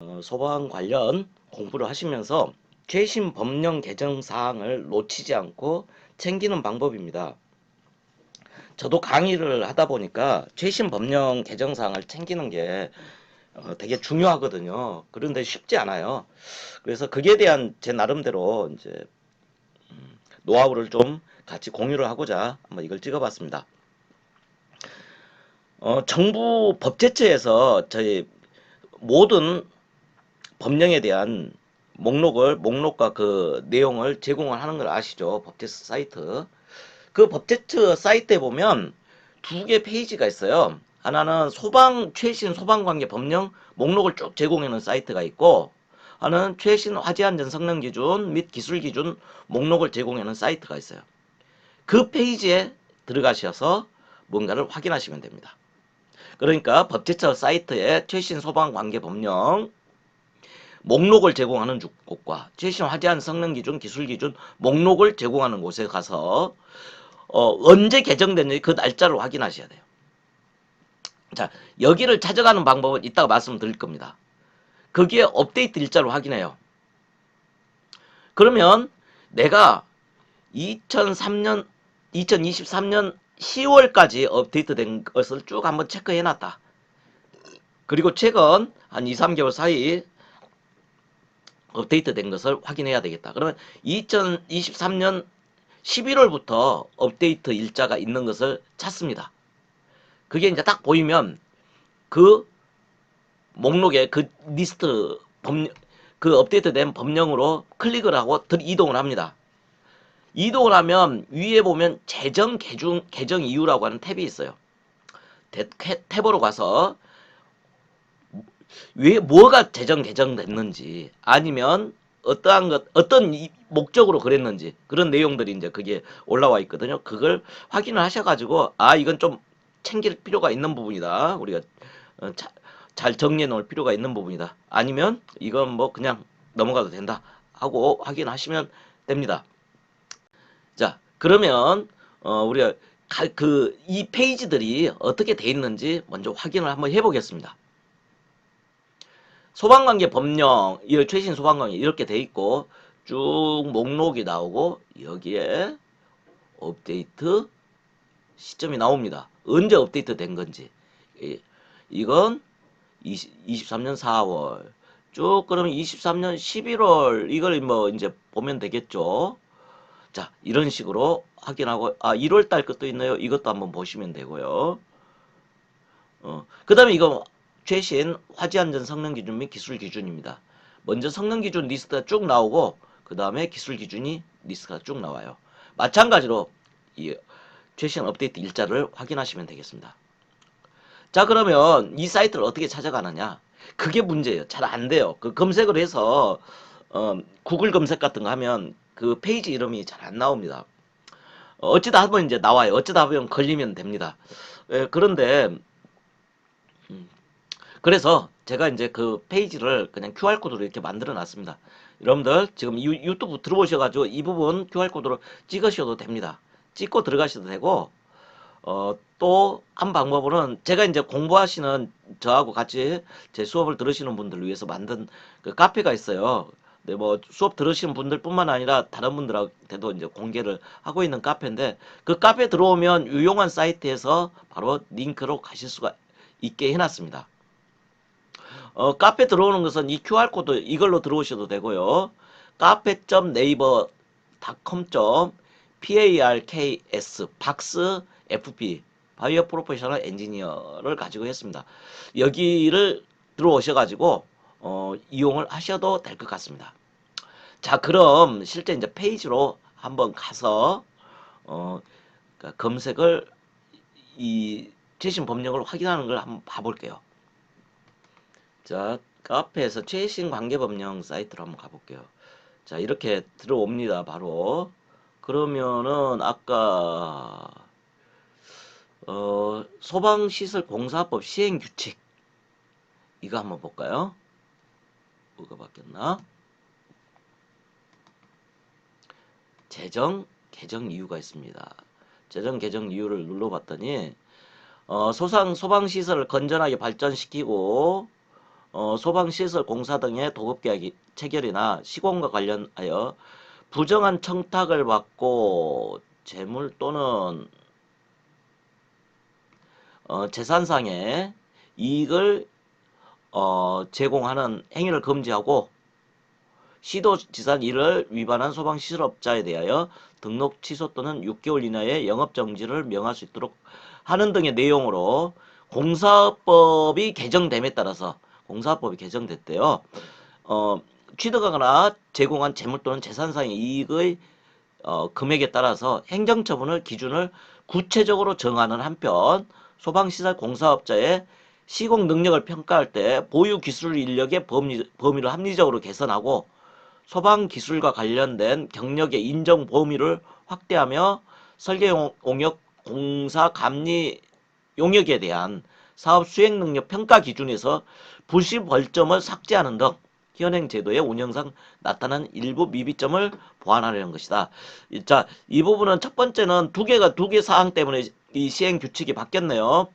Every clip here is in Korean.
어, 소방 관련 공부를 하시면서 최신 법령 개정 사항을 놓치지 않고 챙기는 방법입니다. 저도 강의를 하다 보니까 최신 법령 개정 사항을 챙기는 게 어, 되게 중요하거든요. 그런데 쉽지 않아요. 그래서 그에 대한 제 나름대로 이제 음, 노하우를 좀 같이 공유를 하고자 한번 이걸 찍어봤습니다. 어, 정부 법제처에서 저희 모든 법령에 대한 목록을 목록과 그 내용을 제공을 하는 걸 아시죠? 법제처 사이트. 그 법제처 사이트에 보면 두 개 페이지가 있어요. 하나는 소방 최신 소방 관계 법령 목록을 쭉 제공하는 사이트가 있고 하나는 최신 화재 안전 성능 기준 및 기술 기준 목록을 제공하는 사이트가 있어요. 그 페이지에 들어가셔서 뭔가를 확인하시면 됩니다. 그러니까 법제처 사이트에 최신 소방 관계 법령 목록을 제공하는 주- 곳과 최신 화재안 성능 기준, 기술 기준 목록을 제공하는 곳에 가서 어, 언제 개정됐는지 그 날짜를 확인하셔야 돼요. 자, 여기를 찾아가는 방법은 이따가 말씀드릴 겁니다. 거기에 업데이트 일자를 확인해요. 그러면 내가 2003년, 2023년 10월까지 업데이트된 것을 쭉 한번 체크해 놨다. 그리고 최근 한 2, 3개월 사이 업데이트 된 것을 확인해야 되겠다. 그러면 2023년 11월부터 업데이트 일자가 있는 것을 찾습니다. 그게 이제 딱 보이면 그 목록에 그 리스트 법령, 그 업데이트된 법령으로 클릭을 하고 들 이동을 합니다. 이동을 하면 위에 보면 재정 개중, 개정 이유라고 하는 탭이 있어요. 탭- 탭으로 가서 왜 뭐가 재정 개정됐는지 아니면 어떠한 것 어떤 이- 목적으로 그랬는지 그런 내용들이 이제 그게 올라와 있거든요. 그걸 확인을 하셔가지고 아 이건 좀 챙길 필요가 있는 부분이다. 우리가 어, 자- 잘 정리해 놓을 필요가 있는 부분이다. 아니면 이건 뭐 그냥 넘어가도 된다 하고 확인하시면 됩니다. 자 그러면 어, 우리가 그 이 페이지들이 어떻게 돼 있는지 먼저 확인을 한번 해보겠습니다. 소방관계 법령, 이 최신 소방관계 이렇게 돼 있고 쭉 목록이 나오고 여기에 업데이트 시점이 나옵니다. 언제 업데이트 된 건지. 이- 이건 20, 23년 4월. 쭉 그러면 23년 11월 이걸 뭐 이제 보면 되겠죠. 자, 이런 식으로 확인하고 아 1월 달 것도 있네요. 이것도 한번 보시면 되고요. 어, 그 다음에 이거 최신 화재 안전 성능 기준 및 기술 기준입니다. 먼저 성능 기준 리스트가 쭉 나오고 그 다음에 기술 기준이 리스트가 쭉 나와요. 마찬가지로 이 최신 업데이트 일자를 확인하시면 되겠습니다. 자 그러면 이 사이트를 어떻게 찾아가느냐? 그게 문제예요. 잘 안 돼요. 그 검색을 해서 어, 구글 검색 같은 거 하면 그 페이지 이름이 잘 안 나옵니다. 어, 어찌다 보면 이제 나와요. 어찌다 보면 걸리면 됩니다. 예, 그런데 음, 그래서 제가 이제 그 페이지를 그냥 QR코드로 이렇게 만들어 놨습니다. 여러분들 지금 유, 유튜브 들어오셔가지고 이 부분 QR코드로 찍으셔도 됩니다. 찍고 들어가셔도 되고, 어, 또 한 방법으로는 제가 이제 공부하시는 저하고 같이 제 수업을 들으시는 분들을 위해서 만든 그 카페가 있어요. 네, 뭐 수업 들으시는 분들뿐만 아니라 다른 분들한테도 이제 공개를 하고 있는 카페인데 그 카페 들어오면 유용한 사이트에서 바로 링크로 가실 수가 있게 해놨습니다. 어, 카페 들어오는 것은 이 QR코드 이걸로 들어오셔도 되고요. 카페.naver.com.parks 박스 FP 바이오 프로페셔널 엔지니어를 가지고 했습니다. 여기를 들어오셔가지고 어, 이용을 하셔도 될 것 같습니다. 자, 그럼 실제 이제 페이지로 한번 가서 어, 그러니까 검색을 이 최신 법령을 확인하는 걸 한번 봐볼게요. 자, 카페에서 최신 관계법령 사이트로 한번 가볼게요. 자, 이렇게 들어옵니다. 바로. 그러면은 아까 어, 소방시설공사법 시행규칙 이거 한번 볼까요? 뭐가 바뀌었나? 재정 개정 이유가 있습니다. 재정 개정 이유를 눌러봤더니 어, 소상 소방 시설을 건전하게 발전시키고 어, 소방시설 공사 등의 도급계약 체결이나 시공과 관련하여 부정한 청탁을 받고 재물 또는 어, 재산상의 이익을 어, 제공하는 행위를 금지하고 시도지산 이를 위반한 소방시설업자에 대하여 등록 취소 또는 6개월 이내의 영업정지를 명할 수 있도록 하는 등의 내용으로 공사법이 개정됨에 따라서 공사법이 개정됐대요. 어, 취득하거나 제공한 재물 또는 재산상의 이익의 어, 금액에 따라서 행정처분을 기준을 구체적으로 정하는 한편 소방시설 공사업자의 시공 능력을 평가할 때 보유 기술 인력의 범위, 범위를 합리적으로 개선하고 소방 기술과 관련된 경력의 인정 범위를 확대하며 설계 용- 용역 공사 감리 용역에 대한 사업 수행 능력 평가 기준에서 부실 벌점을 삭제하는 등 현행 제도의 운영상 나타난 일부 미비점을 보완하려는 것이다. 이- 자, 이 부분은 첫 번째는 두 개가 두 개 사항 때문에 이 시행 규칙이 바뀌었네요.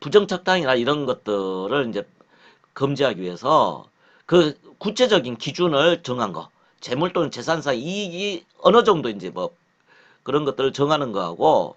부정착당이나 이런 것들을 이제 금지하기 위해서 그 구체적인 기준을 정한 거, 재물 또는 재산상 이익이 어느 정도 이제 뭐 그런 것들을 정하는 거하고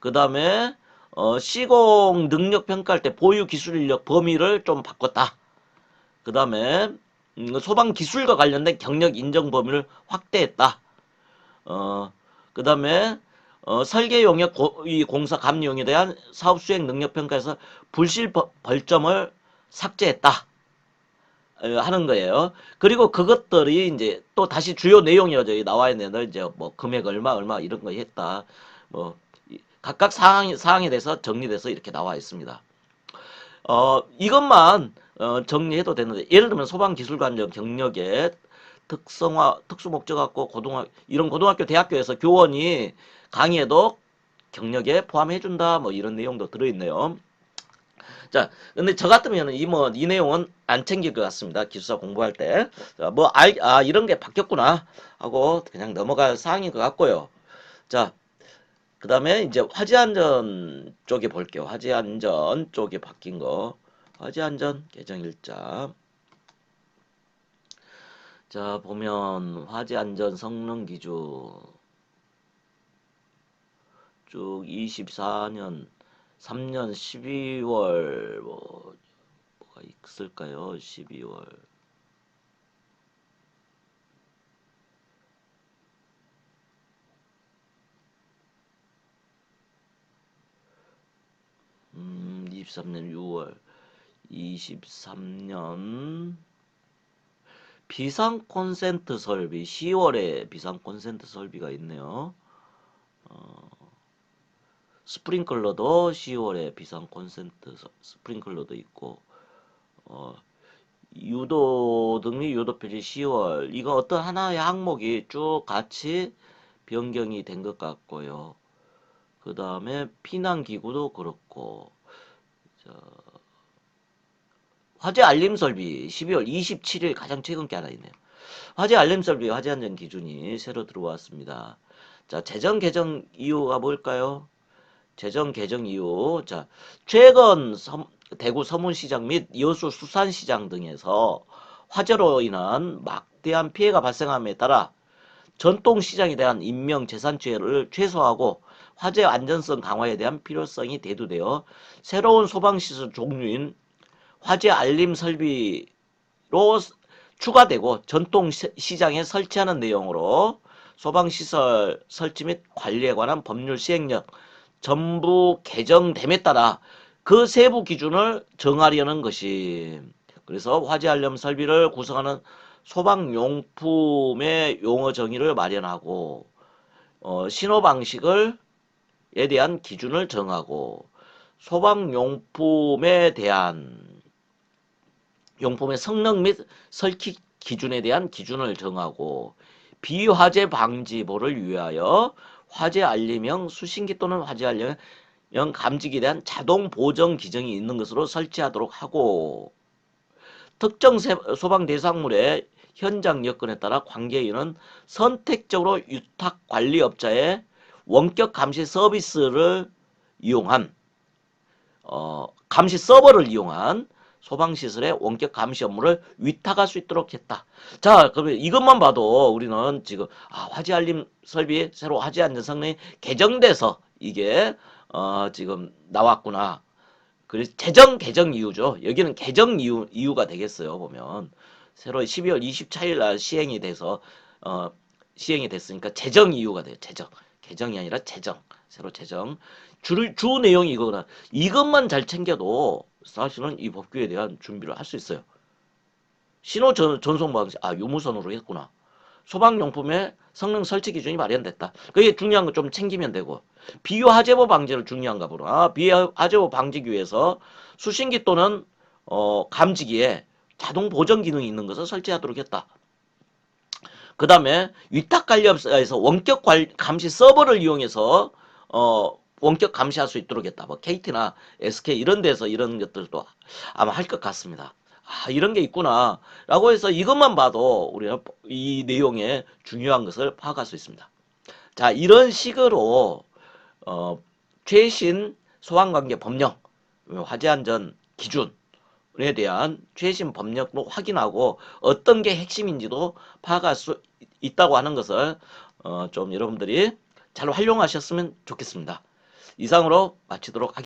그 다음에 어, 시공 능력 평가할 때 보유 기술 인력 범위를 좀 바꿨다. 그 다음에 음, 소방 기술과 관련된 경력 인정 범위를 확대했다. 어, 그 다음에 어, 설계 용역 고, 이 공사 감리 용에 대한 사업 수행 능력 평가에서 불실 벌- 벌점을 삭제했다. 어, 하는 거예요. 그리고 그것들이 이제 또 다시 주요 내용이 나와 있는데 이제 뭐 금액 얼마 얼마 이런 거 했다. 뭐 이- 각각 사항 사항에 대해서 정리돼서 이렇게 나와 있습니다. 어 이것만 어, 정리해도 되는데 예를 들면 소방 기술관정 경력에 특성화 특수 목적 갖고 고등학 이런 고등학교 대학교에서 교원이 강의에도 경력에 포함해 준다 뭐 이런 내용도 들어 있네요. 자, 근데 저 같으면은 이 뭐 이 내용은 안 챙길 것 같습니다. 기술사 공부할 때. 자, 뭐 알, 아 이런 게 바뀌었구나 하고 그냥 넘어갈 사항인 것 같고요. 자, 그 다음에 이제 화재 안전 쪽에 볼게요. 화재 안전 쪽에 바뀐 거. 화재 안전 개정 일자. 자, 보면 화재 안전 성능 기준 쭉 24년 3년 12월 뭐 뭐가 있을까요? 12월 음, 23년 6월 23년 비상 콘센트 설비 10월에 비상 콘센트 설비가 있네요. 어, 스프링클러도 10월에 비상 콘센트 서- 스프링클러도 있고 어, 유도 등리 유도 표시 10월 이거 어떤 하나의 항목이 쭉 같이 변경이 된 것 같고요. 그 다음에 피난 기구도 그렇고 자, 화재 알림 설비 12월 27일 가장 최근 게 하나 있네요. 화재 알림 설비 화재 안전 기준이 새로 들어왔습니다. 자, 재정 개정 이유가 뭘까요? 재정 개정 이유. 자, 최근 섬- 대구 서문시장 및 여수 수산시장 등에서 화재로 인한 막대한 피해가 발생함에 따라 전통시장에 대한 인명 재산 피해를 최소화하고 화재 안전성 강화에 대한 필요성이 대두되어 새로운 소방시설 종류인 화재 알림 설비로 추가되고 전통 시- 시장에 설치하는 내용으로 소방시설 설치 및 관리에 관한 법률 시행령 전부 개정됨에 따라 그 세부 기준을 정하려는 것이 그래서 화재 알림 설비를 구성하는 소방용품의 용어 정의를 마련하고 어, 신호 방식을 에 대한 기준을 정하고 소방용품에 대한 용품의 성능 및 설치 기준에 대한 기준을 정하고 비화재 방지보를 위하여 화재 알림형 수신기 또는 화재 알림형 감지기에 대한 자동 보정 기정이 있는 것으로 설치하도록 하고 특정 세- 소방 대상물의 현장 여건에 따라 관계인은 선택적으로 유탁 관리업자의 원격 감시 서비스를 이용한 어, 감시 서버를 이용한 소방시설의 원격 감시 업무를 위탁할 수 있도록 했다. 자, 그러면 이것만 봐도 우리는 지금 아, 화재 알림 설비 새로 화재 안전 성능이 개정돼서 이게 어, 지금 나왔구나. 그래서 재정 개정 이유죠. 여기는 개정 이유 이유가 되겠어요. 보면 새로 12월 24일 날 시행이 돼서 어, 시행이 됐으니까 재정 이유가 돼요. 재정 개정이 아니라 재정 새로 재정 주, 주 내용이 이거구나. 이것만 잘 챙겨도 사실은 이 법규에 대한 준비를 할 수 있어요. 신호 전, 전송 방식 아 유무선으로 했구나. 소방용품의 성능 설치 기준이 마련됐다. 그게 중요한 거 좀 챙기면 되고 비유 화재보 방지를 중요한가 보다. 아, 비유 화재보 방지기 위해서 수신기 또는 어, 감지기에 자동 보정 기능이 있는 것을 설치하도록 했다. 그 다음에 위탁 관리업소에서 원격 관- 감시 서버를 이용해서 어, 원격 감시할 수 있도록 했다. 뭐 KT나 SK 이런 데서 이런 것들도 아마 할 것 같습니다. 아, 이런 게 있구나. 라고 해서 이것만 봐도 우리가 이 내용의 중요한 것을 파악할 수 있습니다. 자, 이런 식으로 어, 최신 소방관계 법령, 화재안전 기준 에 대한 최신 법령도 확인하고 어떤 게 핵심인지도 파악할 수 있다고 하는 것을 어, 좀 여러분들이 잘 활용하셨으면 좋겠습니다. 이상으로 마치도록 하겠습니다.